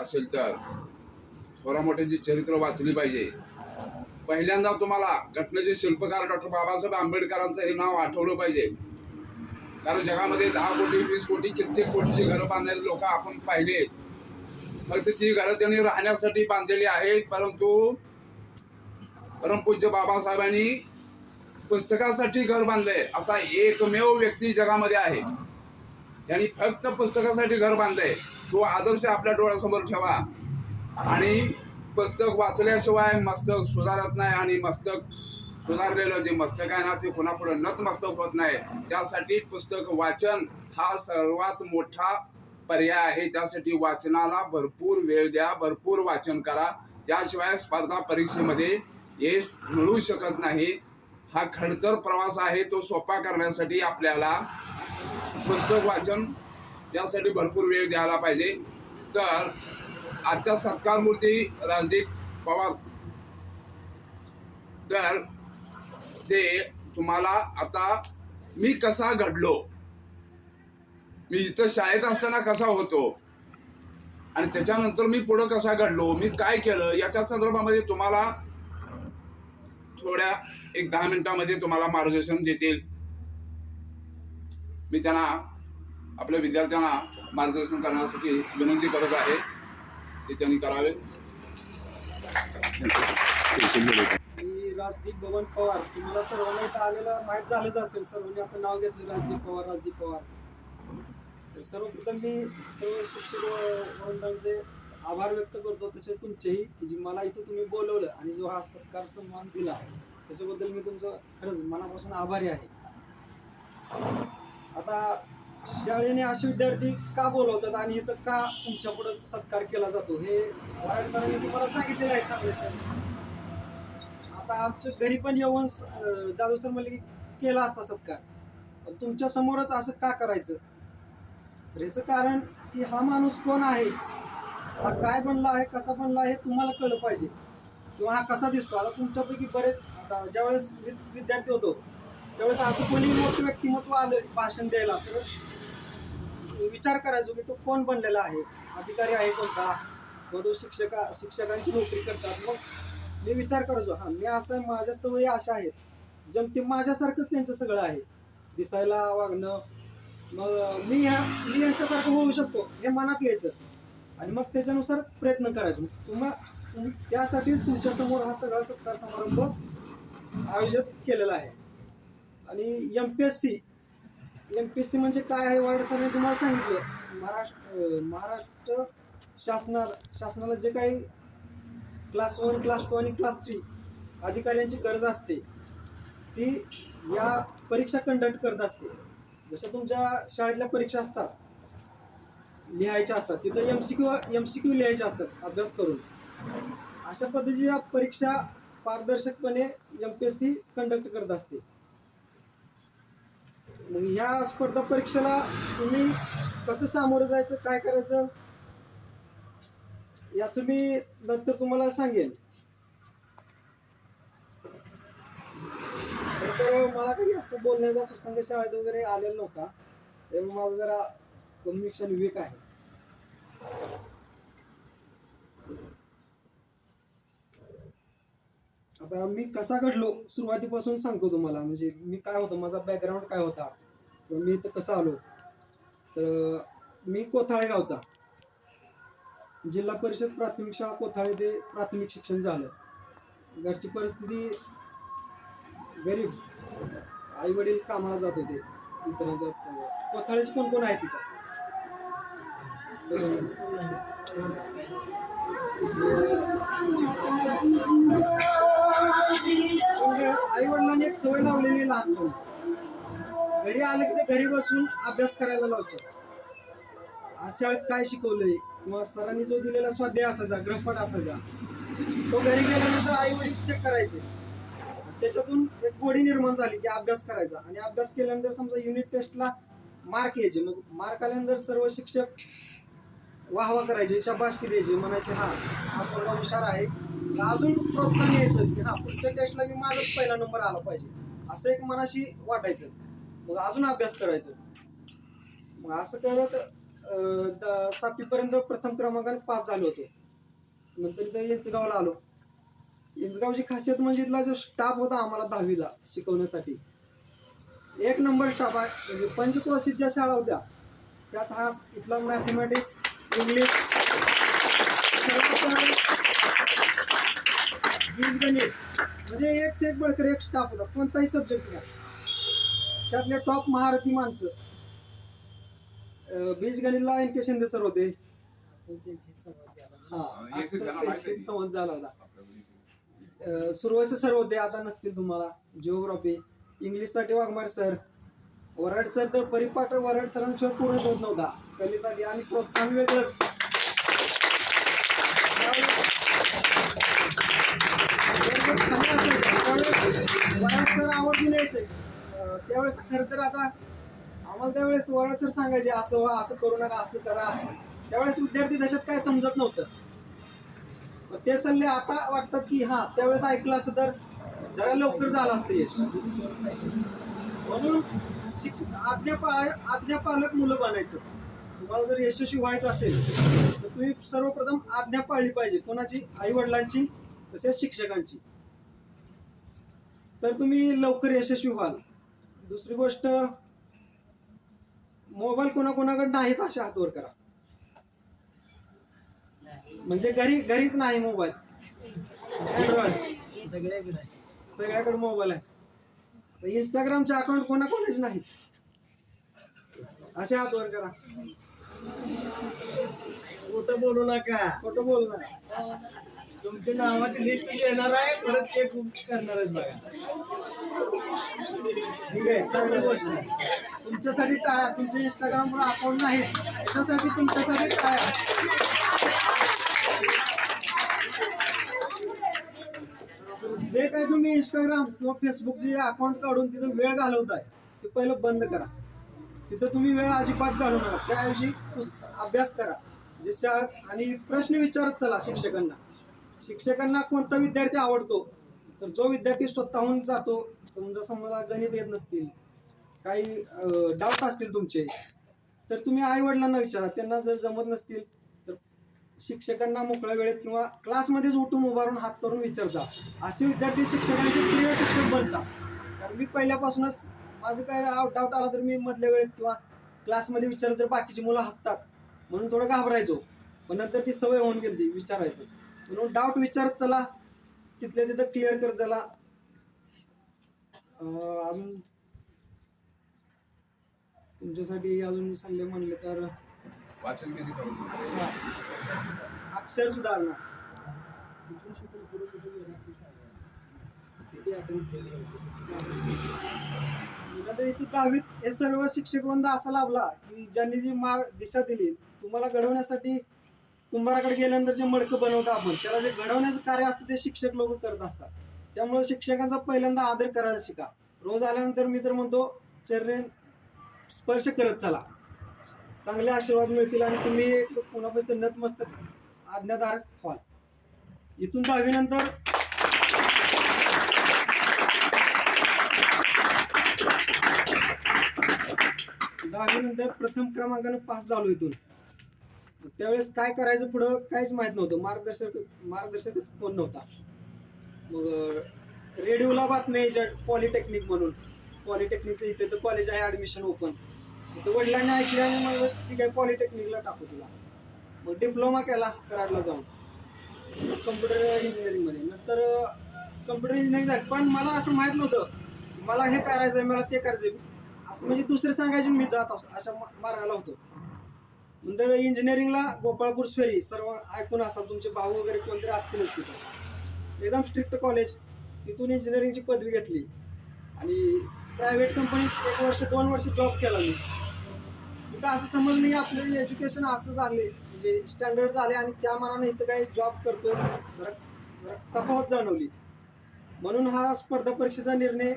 असेल तर थोरा मोठ्याची चरित्र वाचली पाहिजे. पहिल्यांदा तुम्हाला घटनेचे शिल्पकार डॉक्टर बाबासाहेब आंबेडकरांचं हे नाव आठवलं पाहिजे. कारण जगामध्ये दहा कोटी वीस कोटी कित्येक कोटीची घरं बांधलेली लोक आपण पाहिले. फक्त ती घरं त्यांनी राहण्यासाठी बांधलेली आहेत परंतु परमपूज्य बाबासाहेबांनी पुस्तकासाठी घर बांधलंय. असा एकमेव व्यक्ती जगामध्ये आहे. त्यांनी फक्त पुस्तकासाठी घर बांधलंय. तो आदर्श आपल्या डोळ्यासमोर ठेवा. आणि पुस्तक वाचल्याशिवाय मस्तक सुधारत नाही आणि मस्तक सुधारलेलं जे मस्तक आहे ना ते पुन्हा नतमस्तक होत नाही. त्यासाठी पुस्तक वाचन हा सर्वात मोठा पर्याय आहे. त्यासाठी वाचनाला भरपूर वेळ द्या भरपूर वाचन करा. त्याशिवाय स्पर्धा परीक्षेमध्ये यश मिळू शकत नाही. हा खडतर प्रवास आहे तो सोपा करण्यासाठी आपल्याला पुस्तक वाचन यासाठी भरपूर वेळ द्यायला पाहिजे. तर आजचा सत्कार मूर्ती राजदीप पवार. तर ते तुम्हाला आता मी कसा घडलो? मी इथं शाळेत असताना कसा होतो? आणि त्याच्यानंतर मी पुढं कसा घडलो? मी काय केलं? याच्या संदर्भामध्ये तुम्हाला थोड्या एक दहा मिनिटामध्ये तुम्हाला मार्गदर्शन देतील. मी त्यांना आपल्या विद्यार्थ्यांना मार्गदर्शन करण्यासाठी विनंती करत आहे. ते त्यांनी करावे. मी राजदीप भवन पवार तुम्हाला सर्वांना इथं आलेलं माहीत झालंच असेल. सर्वांनी आता नाव घेतलं राजदीप पवार राजदीप पवार. तर सर्वप्रथम मी सर्व शिक्षक व वृंदांचे आभार व्यक्त करतो. तसेच तुमचेही की मला इथं तुम्ही बोलवलं आणि जो हा सत्कार सन्मान दिला त्याच्याबद्दल मी तुमचं खरंच मनापासून आभारी आहे. आता शाळेने असे विद्यार्थी का बोलवतात आणि इथं का तुमच्यापुढे सत्कार केला जातो? हे वराड सरांनी तुम्हाला सांगितलेलं आहे चांगल्या शाळेत. आता आमच्या घरी पण येऊन जाधव सर म्हणले की केला असता सत्कार. पण तुमच्या समोरच असं का करायचं? तर याचं कारण की हा माणूस कोण आहे? हा काय बनला आहे कसा बनला आहे हे तुम्हाला कळलं पाहिजे. किंवा हा कसा दिसतो? आता तुमच्यापैकी बरेच आता ज्यावेळेस विद्यार्थी होतो त्यावेळेस असं कोणी मोठं व्यक्तिमत्व आलं भाषण द्यायला तर विचार करायचो की तो कोण बनलेला आहे. अधिकारी आहे कोणता किंवा तो शिक्षका शिक्षकांची नोकरी करतात. मग मी विचार करायचो हा मी असं माझ्या सवयी अशा आहेत. जमते माझ्यासारखंच त्यांचं सगळं आहे. दिसायला वागणं. मग मी ह्या मी यांच्यासारखं होऊ शकतो हे मनात यायचं. आणि मग त्याच्यानुसार प्रयत्न करायचो. तुम्हा त्यासाठीच तुमच्यासमोर हा सगळा सत्कार समारंभ आयोजित केलेला आहे. आणि M P S C M P S C म्हणजे काय आहे वार्ड सरांनी तुम्हाला सांगितलं. महाराष्ट्र महाराष्ट्र शासना शासनाला जे काही क्लास वन क्लास टू आणि क्लास थ्री अधिकाऱ्यांची गरज असते ती या परीक्षा कंडक्ट करत असते. जशा तुमच्या शाळेतल्या परीक्षा असतात लिहायच्या असतात तिथं M C Q M C Q लिहायच्या असतात अभ्यास करून. अशा पद्धतीच्या परीक्षा पारदर्शकपणे M P S C conduct करत असते. मग ह्या स्पर्धा परीक्षेला तुम्ही कसं सामोरं जायचं काय करायचं? याचं मी नंतर तुम्हाला सांगेन. तर मला कधी असं बोलण्याचा प्रसंग शाळेत वगैरे आलेला नव्हता. त्यामुळे माझा जरा कम्युनिकेशन वीक आहे. आता मी कसा घडलो सुरुवातीपासून सांगतो तुम्हाला. म्हणजे मी काय होतो माझा बॅकग्राऊंड काय होता? मी इथं कसं आलो? तर मी कोथाळे गावचा. जिल्हा परिषद प्राथमिक शाळा कोथाळे ते प्राथमिक शिक्षण झालं. घरची परिस्थिती गरीब. आई वडील कामाला जात होते. इतरांच्या कोथाळेचे कोण कोण आहे तिथं आई वडिलांनी एक सवय लावलेली लहानपणी. घरी आलं की ते घरी बसून अभ्यास करायला लावचे आज शाळेत काय शिकवलंय? किंवा सरांनी जो दिलेला स्वाध्याय असायचा ग्रहपाठ असायचा तो घरी गेल्यानंतर आई वडील चेक करायचे. त्याच्यातून एक गोडी निर्माण झाली की अभ्यास करायचा. आणि अभ्यास केल्यानंतर समजा युनिट टेस्टला मार्क यायचे. मग मार्क आल्यानंतर सर्व शिक्षक वाहवा करायचे शाबासकी द्यायचे म्हणायचे हा हा पोरगा हुशार आहे. अजून प्रोत्साहन यायचं की हा पुढच्या टेस्टला मी माझाच पहिला नंबर आला पाहिजे. असं एक मनाशी वाटायचं. मग अजून अभ्यास करायचं. मग असं करत अं, सातवीपर्यंत प्रथम क्रमांकाने पास झालो होतो. नंतर इंचगावला आलो. इंचगावची खासियत म्हणजे इथला जो स्टाफ होता आम्हाला दहावीला शिकवण्यासाठी. एक नंबर स्टाफ आहे म्हणजे पंचक्रोशीत ज्या शाळा होत्या त्यात हा इथला मॅथमॅटिक्स इंग्लिश बीजगणित म्हणजे एक से एक बळकर एक स्टाफ होता कोणताही सब्जेक्ट नाही त्यातले टॉप महारथी माणसं. बीजगणितला एन के शिंदे सर होते. हा संवाद झाला होता. सुरवसे सर होते आता नसतील तुम्हाला. जिओग्राफी इंग्लिशसाठी वाघमारे सर. वराड सर तर परिपाठ वराड सरांशिवाय पूर्णच होत नव्हता. कलेसाठी आणि प्रोत्साहन वेगळंच. वराड सर आवडून यायचे. त्यावेळेस खरं तर आता आम्हाला त्यावेळेस वराड सर सांगायचे असं व्हा असं करू नका असं करा. त्यावेळेस विद्यार्थी दशात काय समजत नव्हतं. ते सल्ले आता वाटतात की हा त्यावेळेस ऐकलं असतं तर जरा लवकर झालं असतं यश. म्हणून शिक आज्ञा पाळ आज्ञा पालक मुलं बनायचं. तुम्हाला जर यशस्वी व्हायचं असेल तर तुम्ही सर्वप्रथम आज्ञा पाळली पाहिजे कोणाची? आई वडिलांची तसेच शिक्षकांची. तर तुम्ही लवकर यशस्वी व्हाल. दुसरी गोष्ट मोबाईल कोणाकोणाकडे नाहीत अशा हातवर करा. म्हणजे घरी घरीच नाही मोबाईल. अँड्रॉइड सगळ्याकडे मोबाईल आहे. इंस्टाग्रामचे अकाउंट कोणाकोणाचे नाहीत. असे हातवर करा. खोटं बोलू नका. खोटं बोल ना तुमच्या नावाची लिस्ट देणार आहे परत चेक करणार बघा. ठीक आहे चांगली गोष्ट तुमच्यासाठी टाळा तुमच्या इंस्टाग्रामवर अकाउंट नाही त्याच्यासाठी तुमच्यासाठी टाळा. जे काय तुम्ही इंस्टाग्राम किंवा फेसबुक जे अकाउंट काढून तिथं वेळ घालवताय ते पहिलं बंद करा. तिथं तुम्ही वेळ अजिबात घालू नका. त्याऐवजी अभ्यास करा. जे शाळेत आणि प्रश्न विचारत चला शिक्षकांना. शिक्षकांना कोणता विद्यार्थी आवडतो? तर जो विद्यार्थी स्वतःहून जातो समजा समजा गणित येत नसतील काही डाऊट असतील तुमचे तर तुम्ही आई वडिलांना विचारा. त्यांना जर जमत नसतील तर शिक्षकांना मोकळ्या वेळेत किंवा क्लासमध्येच उठून उभारून हात करून विचारता. असे विद्यार्थी शिक्षकांचे प्रिय शिक्षक बनतात कारण मी पहिल्यापासूनच माझं काय डाऊट आला तर मी मधल्या वेळेत किंवा क्लासमध्ये विचारलं तर बाकीची मुलं हसतात. म्हणून थोडं घाबरायचो. पण नंतर ती सवय होऊन गेली विचारायचं. म्हणून डाऊट विचारत चला. तिथल्या तिथं क्लिअर करत चला. अजून तुमच्यासाठी अजून सल्ले म्हणले तर वाचन किती करून अक्षर? नंतर इथे दहावीत हे सर्व शिक्षक वृंद असा लाभला की ज्यांनी जी मार्ग दिशा दिली तुम्हाला घडवण्यासाठी कुंभाराकडे गेल्यानंतर जे मडकं बनवतो आपण त्याला जे घडवण्याचं कार्य असतं ते शिक्षक लोक करत असतात. त्यामुळे शिक्षकांचा पहिल्यांदा आदर करायला शिका. रोज आल्यानंतर मी तर म्हणतो चरण स्पर्श करत चला. चांगले आशीर्वाद मिळतील आणि तुम्ही कोणापासून कोणापर्यंत नतमस्तक आज्ञाधारक व्हाल. इथून दहावीनंतर दहावीनंतर प्रथम क्रमांकाने पास झालो इथून. त्यावेळेस काय करायचं पुढं काहीच माहीत नव्हतं. मार्गदर्शक मार्गदर्शकच कोण नव्हता. मग रेडिओला बातम्या यायच्या पॉलिटेक्निक म्हणून. पॉलिटेक्निकचं इथे तर कॉलेज आहे ऍडमिशन ओपन तर वडिलांनी ऐकले आणि मग ठीक आहे पॉलिटेक्निकला टाकू तुला. मग डिप्लोमा केला कराडला जाऊन. कम्प्युटर इंजिनिअरिंगमध्ये नंतर कम्प्युटर इंजिनिअरिंग झाली. पण मला असं माहीत नव्हतं. मला हे करायचं आहे मला ते करायचं आहे असं म्हणजे दुसरे सांगायचे मी जात होतो अशा मार्गाला होतो. नंतर इंजिनिअरिंगला गोपाळपूर स्वेरी सर्व ऐकून असाल तुमचे भाऊ वगैरे कोणतरी असतीलच तिथं. एकदम स्ट्रिक्ट कॉलेज तिथून इंजिनिअरिंगची पदवी घेतली. आणि प्रायव्हेट कंपनीत एक वर्ष दोन वर्ष जॉब केला मी. तिथं असं समजलं नाही आपलं एज्युकेशन असं झाले म्हणजे स्टँडर्ड झाले आणि त्या मनाने इथं काही जॉब करतो जरा जरा तफावत जाणवली. म्हणून हा स्पर्धा परीक्षेचा निर्णय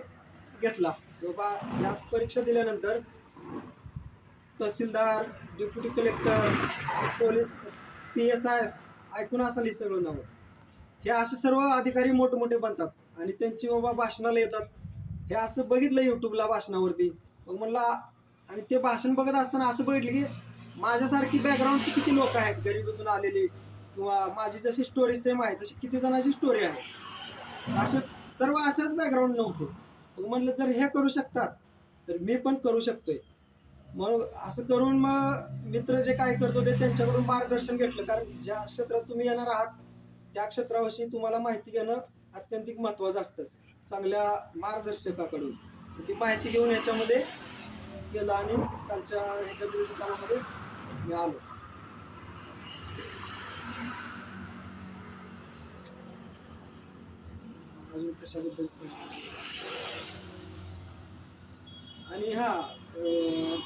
घेतला. बाबा या परीक्षा दिल्यानंतर tehsildar deputy collector police P S I ऐकून असाल ही सगळं नावं. हे असे सर्व अधिकारी मोठमोठे बनतात आणि त्यांची बाबा भाषणाला येतात. हे असं बघितलं यूट्यूबला भाषणावरती. मग म्हणला आणि ते भाषण बघत असताना असं बघितलं की माझ्यासारखी बॅकग्राऊंडची किती लोक आहेत? गरिबीतून आलेली किंवा माझी जशी स्टोरी सेम आहे तशी किती जणांची स्टोरी आहे? असे सर्व अशाच बॅकग्राऊंड नव्हते. मग म्हणलं जर हे करू शकतात तर मी पण करू शकतोय. मग असं करून मग मित्र जे काय करतो ते त्यांच्याकडून मार्गदर्शन घेतलं. कारण ज्या क्षेत्रात तुम्ही येणार आहात त्या क्षेत्राविषयी तुम्हाला माहिती घेणं अत्यंतिक महत्वाचं असतं. चांगल्या मार्गदर्शकाकडून. ती माहिती घेऊन याच्यामध्ये गेलं आणि कालच्या ह्याच्या कामामध्ये मी आलो. अजून कशाबद्दल आणि हा अं,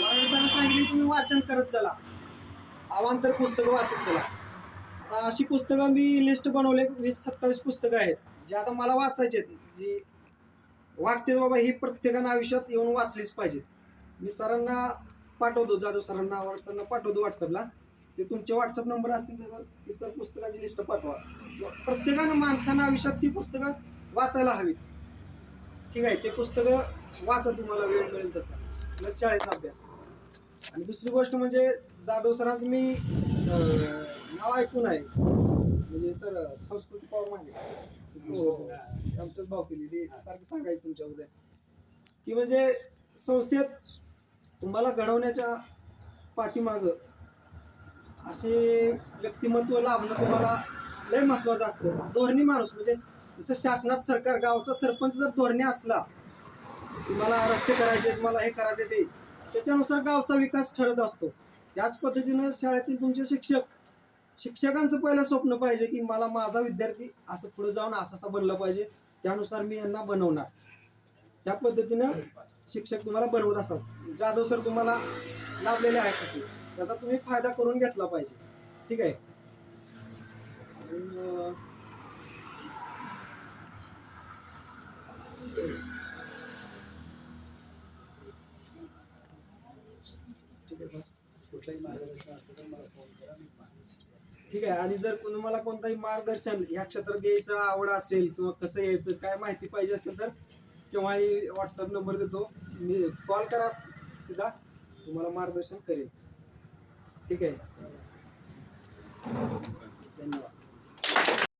महाराष्ट्राने सांगितले तुम्ही वाचन करत चला. अवांतर पुस्तकं वाचत चला. आता अशी पुस्तकं मी लिस्ट बनवले वीस सत्तावीस पुस्तकं आहेत जे आता मला वाचायचे आहेत. जी वाटते बाबा ही प्रत्येकानं आयुष्यात येऊन वाचलीच पाहिजेत. मी सरांना पाठवतो जाधव सरांना व्हॉट्सअपला पाठवतो व्हॉट्सअपला ते तुमचे व्हॉट्सअप नंबर असतील तर ती सर पुस्तकाची लिस्ट पाठवा. प्रत्येकानं माणसानं आयुष्यात ती पुस्तकं वाचायला हवीत. ठीक आहे ते पुस्तकं वाचा तुम्हाला वेळ मिळेल तसा. प्लस शाळेचा अभ्यास. आणि दुसरी गोष्ट म्हणजे जाधव सरांचं मी नाव ऐकून आहे. म्हणजे सर संस्कृती पॉवर माहिती आहे? आमच्याच भाव केली ते सारखं सांगायचं तुमच्या उद्या. की म्हणजे संस्थेत तुम्हाला घडवण्याच्या पाठीमाग असे व्यक्तिमत्व लाभणं तुम्हाला लय महत्वाचं असतं. धोरणी माणूस म्हणजे जसं शासनात सरकार गावचा सरपंच जर धोरणे असला तुम्हाला रस्ते करायचे तुम्हाला हे करायचे ते त्याच्यानुसार गावचा विकास ठरत असतो. त्याच पद्धतीनं शाळेतील तुमचे शिक्षक शिक्षकांचं पहिलं स्वप्न पाहिजे की मला माझा विद्यार्थी असं पुढे जाऊन असं असं बनलं पाहिजे त्यानुसार मी यांना बनवणार. त्या पद्धतीनं शिक्षक तुम्हाला बनवत असतात. जाधव सर तुम्हाला लाभलेले आहेत तसे. त्याचा तुम्ही फायदा करून घेतला पाहिजे. ठीक आहे अजून, अं, ठीक आहे बस कुठलंही मार्गदर्शन असलं तर मला फोन करा मी मार्गदर्शन ठीक आहे आणि जर तुम्हाला कोणताही मार्गदर्शन या क्षेत्रात द्यायचं आवड असेल किंवा कसं यायचं काय माहिती पाहिजे असेल तर केव्हाही व्हॉट्सअप नंबर देतो. मी कॉल करा सीधा तुम्हाला मार्गदर्शन करेल ठीक आहे? धन्यवाद.